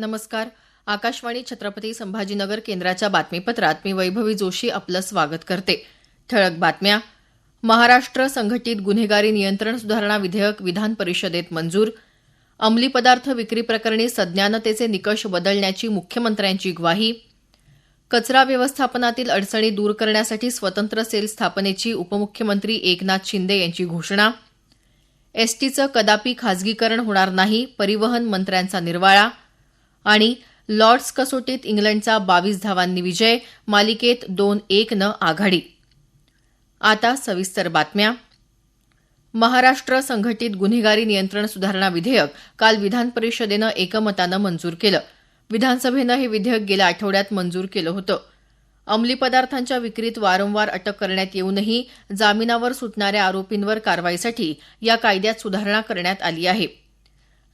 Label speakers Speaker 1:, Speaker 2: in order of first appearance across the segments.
Speaker 1: नमस्कार आकाशवाणी छत्रपती संभाजीनगर केंद्राच्या बातमीपत्रात मी वैभवी जोशी आपलं स्वागत करते ठळक बातम्या महाराष्ट्र संघटित गुन्हेगारी नियंत्रण सुधारणा विधेयक विधान परिषदेत मंजूर अंमली पदार्थ विक्री प्रकरणी सज्ञानतेचे निकष बदलण्याची मुख्यमंत्र्यांची ग्वाही कचरा व्यवस्थापनातील अडचणी दूर करण्यासाठी स्वतंत्र सेल स्थापनेची उपमुख्यमंत्री एकनाथ शिंदे यांची घोषणा एसटीचं कदापि खाजगीकरण होणार नाही परिवहन मंत्र्यांचा निर्वाळा आणि लॉर्ड्स कसोटीत इंग्लंडचा बावीस धावांनी विजय मालिकेत दोन एकनं आघाडी आता सविस्तर बातम्या महाराष्ट्र संघटित गुन्हेगारी नियंत्रण सुधारणा विधेयक काल विधान परिषदेनं एकमतानं मंजूर केलं विधानसभेनं हे विधेयक गेल्या आठवड्यात मंजूर केलं होतं अंमली पदार्थांच्या विक्रीत वारंवार अटक करण्यात येऊनही जामिनावर सुटणाऱ्या आरोपींवर कारवाईसाठी या कायद्यात सुधारणा करण्यात आली आहे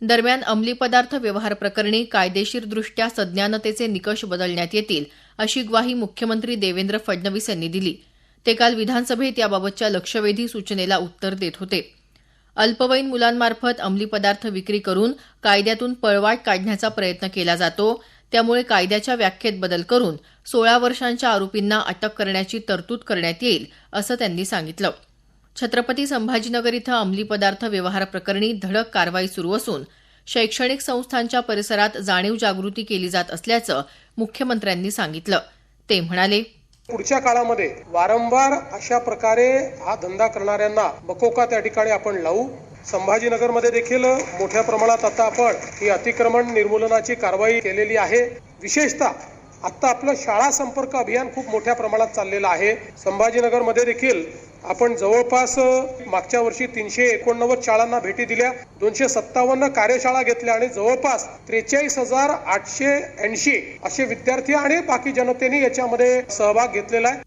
Speaker 1: दरम्यान अंमली पदार्थ व्यवहार प्रकरणी कायदेशीरदृष्ट्या सज्ञानतेचे निकष बदलण्यात येतील अशी ग्वाही मुख्यमंत्री देवेंद्र फडणवीस यांनी दिली ते काल विधानसभेत याबाबतच्या लक्षवेधी सूचनेला उत्तर देत होते अल्पवयीन मुलांमार्फत अंमली पदार्थ विक्री करून कायद्यातून पळवाट काढण्याचा प्रयत्न केला जातो त्यामुळे कायद्याच्या व्याख्येत बदल करून सोळा वर्षांच्या आरोपींना अटक करण्याची तरतूद करण्यात येईल असं त्यांनी सांगितलं छत्रपती संभाजीनगर इथं अंमली पदार्थ व्यवहार प्रकरणी धडक कारवाई सुरू असून शैक्षणिक संस्थांच्या परिसरात जाणीव जागृती केली जात असल्याचं मुख्यमंत्र्यांनी सांगितलं ते म्हणाले पुढच्या काळामध्ये वारंवार अशा प्रकारे हा धंदा करणाऱ्यांना बकोका त्या ठिकाणी आपण लावू संभाजीनगरमध्ये देखील मोठ्या प्रमाणात आता आपण ही अतिक्रमण निर्मूलनाची कारवाई केलेली आहे विशेषतः आत्ता आपलं शाळा संपर्क अभियान खूप मोठ्या प्रमाणात चाललेलं आहे संभाजीनगरमध्ये देखील आपण जवळपास मागच्या वर्षी तीनशे एकोणनव्वद शाळांना भेटी दिल्या दोनशे सत्तावन्न कार्यशाळा घेतल्या आणि जवळपास त्रेचाळीस हजार आठशे ऐंशी असे विद्यार्थी आणि बाकी जनतेने याच्यामध्ये सहभाग घेतलेला आहे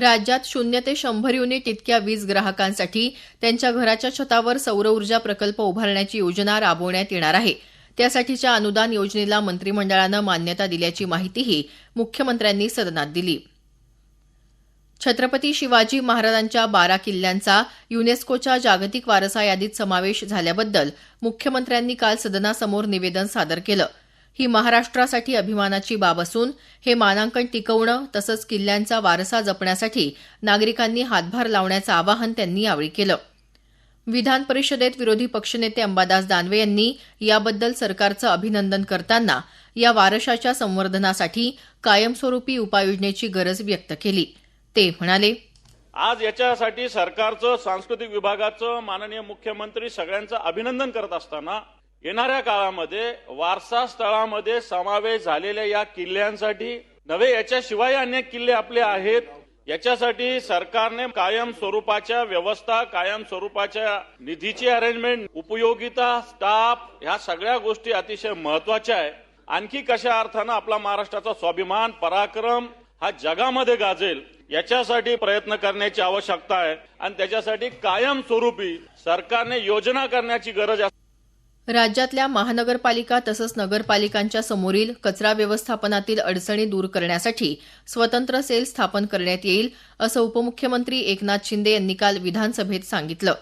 Speaker 1: राज्यात शून्य ते शंभर युनिट इतक्या वीज ग्राहकांसाठी त्यांच्या घराच्या छतावर सौर ऊर्जा प्रकल्प उभारण्याची योजना राबवण्यात येणार आहे त्यासाठीच्या अनुदान योजनेला मंत्रिमंडळानं मान्यता दिल्याची माहितीही मुख्यमंत्र्यांनी सदनात दिली छत्रपती शिवाजी महाराजांच्या बारा किल्ल्यांचा युनेस्कोच्या जागतिक वारसा यादीत समावेश झाल्याबद्दल मुख्यमंत्र्यांनी काल सदनासमोर निवेदन सादर केलं ही महाराष्ट्रासाठी अभिमानाची बाब असून हे मानांकन टिकवणं तसंच किल्ल्यांचा वारसा जपण्यासाठी नागरिकांनी हातभार लावण्याचं आवाहन त्यांनी यावेळी केलं विधान परिषदेत विरोधी पक्षनेते अंबादास दानवे यांनी याबद्दल सरकारचं अभिनंदन करताना या वारशाच्या संवर्धनासाठी कायमस्वरूपी उपाययोजनेची गरज व्यक्त केली ते म्हणाले आज याच्यासाठी सरकारचं सांस्कृतिक विभागाचं माननीय मुख्यमंत्री सगळ्यांचं अभिनंदन करत असताना येणाऱ्या काळामध्ये वारसा स्थळामध्ये समावेश झालेल्या या किल्ल्यांसाठी नव्हे याच्याशिवाय अनेक किल्ले आपले आहेत याच्यासाठी सरकारने कायम स्वरूपाच्या व्यवस्था कायम स्वरूपाच्या निधीची अरेंजमेंट उपयोगिता स्टाफ ह्या सगळ्या गोष्टी अतिशय महत्वाच्या आहे आणखी कशा अर्थानं आपला महाराष्ट्राचा स्वाभिमान पराक्रम हा जगामध्ये गाजेल याच्यासाठी प्रयत्न करण्याची आवश्यकता आहे आणि त्याच्यासाठी कायमस्वरूपी सरकारने योजना करण्याची गरज आहे राज्यातल्या महानगरपालिका तसंच नगरपालिकांच्या समोरील कचरा व्यवस्थापनातील अडचणी दूर करण्यासाठी स्वतंत्र सेल स्थापन करण्यात येईल असं उपमुख्यमंत्री एकनाथ शिंदे यांनी काल विधानसभेत सांगितलं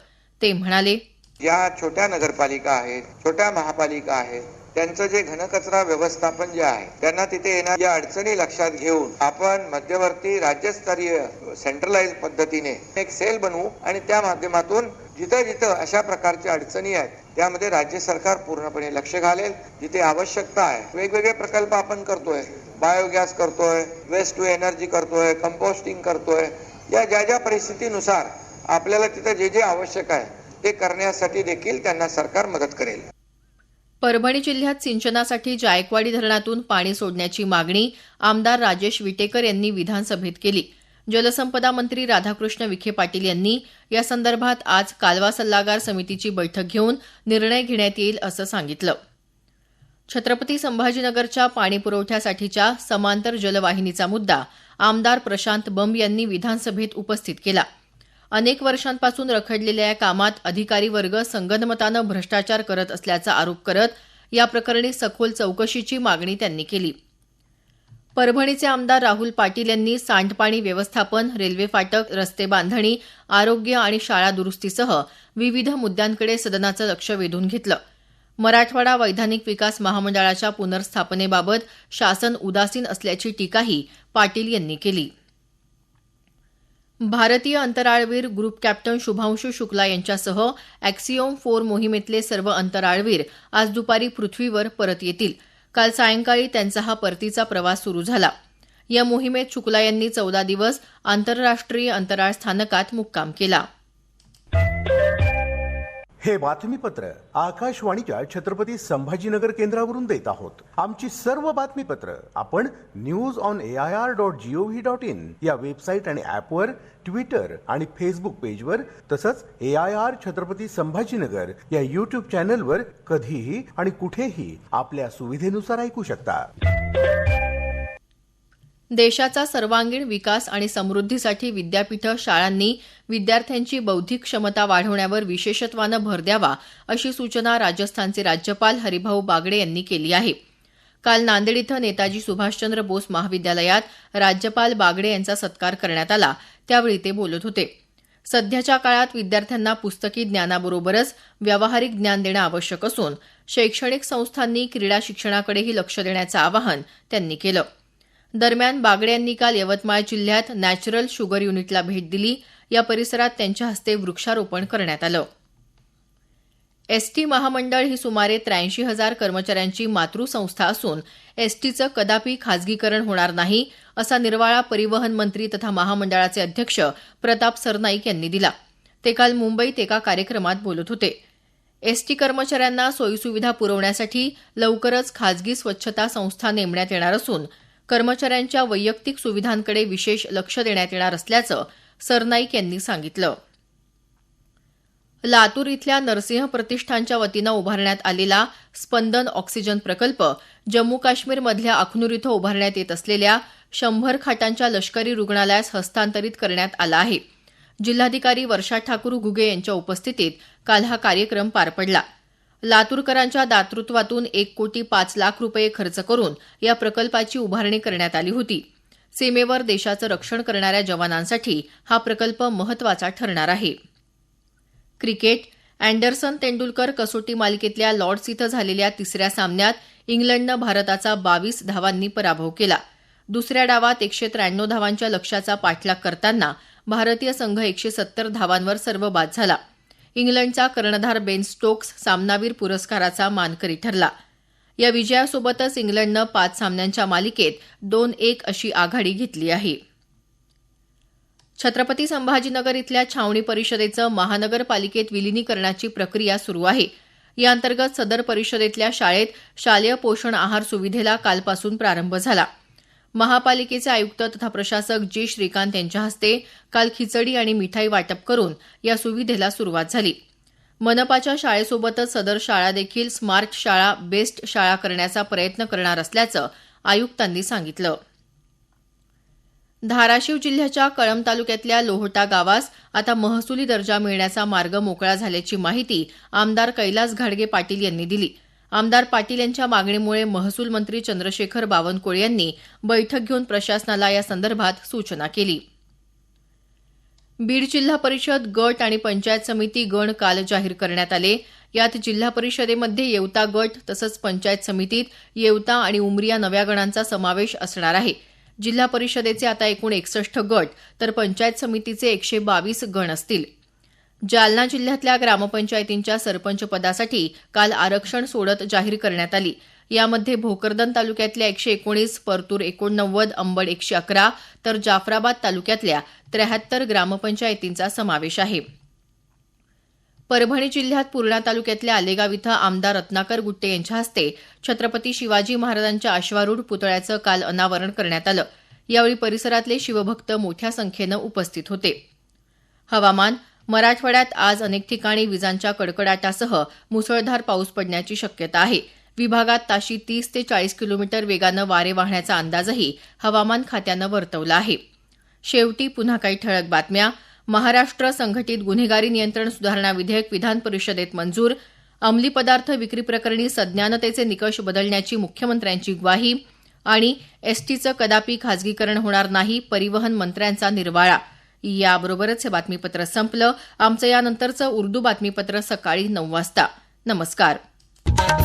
Speaker 1: ते म्हणाले ज्या छोट्या नगरपालिका आहेत छोट्या महापालिका आहेत त्यांचं जे घनकचरा व्यवस्थापन जे आहे त्यांना तिथे येणाऱ्या अडचणी लक्षात घेऊन आपण मध्यवर्ती राज्यस्तरीय सेंट्रलाइज पद्धतीने एक सेल बनवू आणि त्या माध्यमातून जिथं जिथं अशा प्रकारच्या अडचणी आहेत त्यामध्ये राज्य सरकार पूर्णपणे लक्ष घालेल जिथे आवश्यकता आहे वेगवेगळे प्रकल्प आपण करतोय बायोगॅस करतोय वेस्ट टू एनर्जी करतोय कंपोस्टिंग करतोय या ज्या ज्या परिस्थितीनुसार आपल्याला तिथं जे जे आवश्यक आहे ते करण्यासाठी देखील त्यांना सरकार मदत करेल परभणी जिल्ह्यात सिंचनासाठी जायकवाडी धरणातून पाणी सोडण्याची मागणी आमदार राजेश विटेकर यांनी विधानसभेत केली जलसंपदा मंत्री राधाकृष्ण विखे पाटील यांनी यासंदर्भात आज कालवा सल्लागार समितीची बैठक घेऊन निर्णय घेण्यात येईल असं सांगितलं छत्रपती संभाजीनगरच्या पाणीपुरवठ्यासाठीच्या समांतर जलवाहिनीचा मुद्दा आमदार प्रशांत बंब यांनी विधानसभेत उपस्थित केला अनेक वर्षांपासून रखडलेल्या या कामात अधिकारी वर्ग संगनमतानं भ्रष्टाचार करत असल्याचा आरोप करत या प्रकरणी सखोल चौकशीची मागणी त्यांनी केली परभणीचे आमदार राहुल पाटील यांनी सांडपाणी व्यवस्थापन रेल्वे फाटक रस्ते बांधणी आरोग्य आणि शाळा दुरुस्तीसह विविध मुद्यांकडे सदनाचं लक्ष वेधून घेतलं मराठवाडा वैधानिक विकास महामंडळाच्या पुनर्स्थापनेबाबत शासन उदासीन असल्याची टीकाही पाटील यांनी केली भारतीय अंतराळवीर ग्रुप कॅप्टन शुभांशू शुक्ला यांच्यासह अॅक्सिओम फोर मोहिमेतले सर्व अंतराळवीर आज दुपारी पृथ्वीवर परत येतील काल सायंकाळी त्यांचा हा परतीचा प्रवास सुरू झाला या मोहिमेत शुक्ला यांनी चौदा दिवस आंतरराष्ट्रीय अंतराळ स्थानकात मुक्काम केला हे बातमीपत्र आकाशवाणीच्या छत्रपती संभाजीनगर केंद्रावरून देत आहोत आमची सर्व बातमीपत्र आपण news on A I R dot gov dot in या वेबसाईट आणि ऍपवर ट्विटर आणि फेसबुक पेजवर तसंच A I R Chhatrapati Sambhajinagar या युट्यूब चॅनलवर कधीही आणि कुठेही आपल्या सुविधेनुसार ऐकू शकता देशाचा सर्वांगीण विकास आणि समृद्धीसाठी विद्यापीठ शाळांनी विद्यार्थ्यांची बौद्धिक क्षमता वाढवण्यावर विशेषत्वानं भर द्यावा अशी सूचना राजस्थानचे राज्यपाल हरिभाऊ बागडे यांनी केली आहे काल नांदेड इथं नेताजी सुभाषचंद्र बोस महाविद्यालयात राज्यपाल बागडे यांचा सत्कार करण्यात आला त्यावेळी ते बोलत होते सध्याच्या काळात विद्यार्थ्यांना पुस्तकी ज्ञानाबरोबरच व्यावहारिक ज्ञान देणं आवश्यक असून शैक्षणिक संस्थांनी क्रीडा शिक्षणाकडेही लक्ष देण्याचं आवाहन त्यांनी केलं दरम्यान बागडे यांनी काल यवतमाळ जिल्ह्यात नॅचरल शुगर युनिटला भेट दिली या परिसरात त्यांच्या हस्ते वृक्षारोपण करण्यात आलं एसटी महामंडळ ही सुमारे त्र्याऐंशी हजार कर्मचाऱ्यांची मातृसंस्था असून एसटीचं कदापि खाजगीकरण होणार नाही असा निर्वाळा परिवहन मंत्री तथा महामंडळाचे अध्यक्ष प्रताप सरनाईक यांनी दिला ते काल मुंबईत एका कार्यक्रमात बोलत होते एसटी कर्मचाऱ्यांना सोयीसुविधा पुरवण्यासाठी लवकरच खाजगी स्वच्छता संस्था नेमण्यात येणार असून कर्मचाऱ्यांच्या वैयक्तिक सुविधांकडे विशेष लक्ष देण्यात येणार असल्याचं सरनाईक यांनी सांगितलं लातूर इथल्या नरसिंह प्रतिष्ठानच्या वतीनं उभारण्यात आलेला स्पंदन ऑक्सिजन प्रकल्प जम्मू काश्मीरमधल्या अखनूर इथं उभारण्यात येत असलेल्या शंभर खाटांच्या लष्करी रुग्णालयास हस्तांतरित करण्यात आला आहे जिल्हाधिकारी वर्षा ठाकूर घुगे यांच्या उपस्थितीत काल हा कार्यक्रम पार पडला लातूरकरांच्या दातृत्वातून एक कोटी पाच लाख रुपये खर्च करून या प्रकल्पाची उभारणी करण्यात आली होती सीमेवर देशाचं रक्षण करणाऱ्या जवानांसाठी हा प्रकल्प महत्वाचा ठरणार आहे क्रिकेट अँडरसन तेंडुलकर कसोटी मालिकेतल्या लॉर्ड्स इथं झालेल्या तिसऱ्या सामन्यात इंग्लंडनं भारताचा बावीस धावांनी पराभव केला दुसऱ्या डावात एकशे त्र्याण्णव धावांच्या लक्ष्याचा पाठलाग करताना भारतीय संघ एकशे सत्तर धावांवर सर्व बाद झाला इंग्लंडचा कर्णधार बेन स्टोक्स सामनावीर पुरस्काराचा मानकरी ठरला या विजयासोबतच इंग्लंडनं पाच सामन्यांच्या मालिकेत दोन एक अशी आघाडी घेतली आहे छत्रपती संभाजीनगर इथल्या छावणी परिषदेचं महानगरपालिकेत विलिनीकरणाची प्रक्रिया सुरू आहे या अंतर्गत सदर परिषदेतल्या शाळेत शालेय पोषण आहार सुविधेला कालपासून प्रारंभ झाला महापालिकेचे आयुक्त तथा प्रशासक जी श्रीकांत यांच्या हस्ते काल खिचडी आणि मिठाई वाटप करून या सुविधेला सुरुवात झाली मनपाच्या शाळेसोबतच सदर शाळा देखील स्मार्ट शाळा बेस्ट शाळा करण्याचा प्रयत्न करणार असल्याचं आयुक्तांनी सांगितलं धाराशिव जिल्ह्याच्या कळंब तालुक्यातल्या लोहटा गावास आता महसुली दर्जा मिळण्याचा मार्ग मोकळा झाल्याची माहिती आमदार कैलास घाडगे पाटील यांनी दिली आमदार पाटील यांच्या मागणीमुळे महसूल मंत्री चंद्रशेखर बावनकुळे यांनी बैठक घेऊन प्रशासनाला यासंदर्भात सूचना केली बीड जिल्हा परिषद गट आणि पंचायत समिती गण काल जाहीर करण्यात आले यात जिल्हा परिषदेमध्ये येवता गट तसंच पंचायत समितीत येवता आणि उमरी या नव्या गणांचा समावेश असणार आहे जिल्हा परिषदेचे आता एकूण एकसष्ट गट तर पंचायत समितीचे एकशे बावीस गण असतील जालना जिल्ह्यातल्या ग्रामपंचायतींच्या सरपंच पदासाठी काल आरक्षण सोडत जाहीर करण्यात आली यामध्ये भोकरदन तालुक्यातल्या एकशे एकोणीस परतूर एकोणनव्वद अंबड एकशे अकरा तर जाफराबाद तालुक्यातल्या त्र्याहत्तर ग्रामपंचायतींचा समावेश आहे परभणी जिल्ह्यात पूर्णा तालुक्यातल्या आलेगाव इथं आमदार रत्नाकर गुट्टे यांच्या हस्ते छत्रपती शिवाजी महाराजांच्या अश्वारूढ पुतळ्याचं काल अनावरण करण्यात आलं यावेळी परिसरातले शिवभक्त मोठ्या संख्येनं उपस्थित होते हवामान मराठवाड्यात आज अनेक ठिकाणी विजांच्या कडकडाटासह मुसळधार पाऊस पडण्याची शक्यता आहे विभागात ताशी तीस ते चाळीस किलोमीटर वेगानं वारे वाहण्याचा अंदाजही हवामान खात्यानं वर्तवला आहे शेवटी पुन्हा काही ठळक बातम्या महाराष्ट्र संघटित गुन्हेगारी नियंत्रण सुधारणा विधेयक विधान परिषदेत मंजूर अंमली पदार्थ विक्री प्रकरणी सज्ञानतेचे निकष बदलण्याची मुख्यमंत्र्यांची ग्वाही आणि एसटीचं कदापि खाजगीकरण होणार नाही परिवहन मंत्र्यांचा निर्वाळा याबरोबरच हे बातमीपत्र संपलं आमचं यानंतरचं उर्दू बातमीपत्र सकाळी नऊ वाजता नमस्कार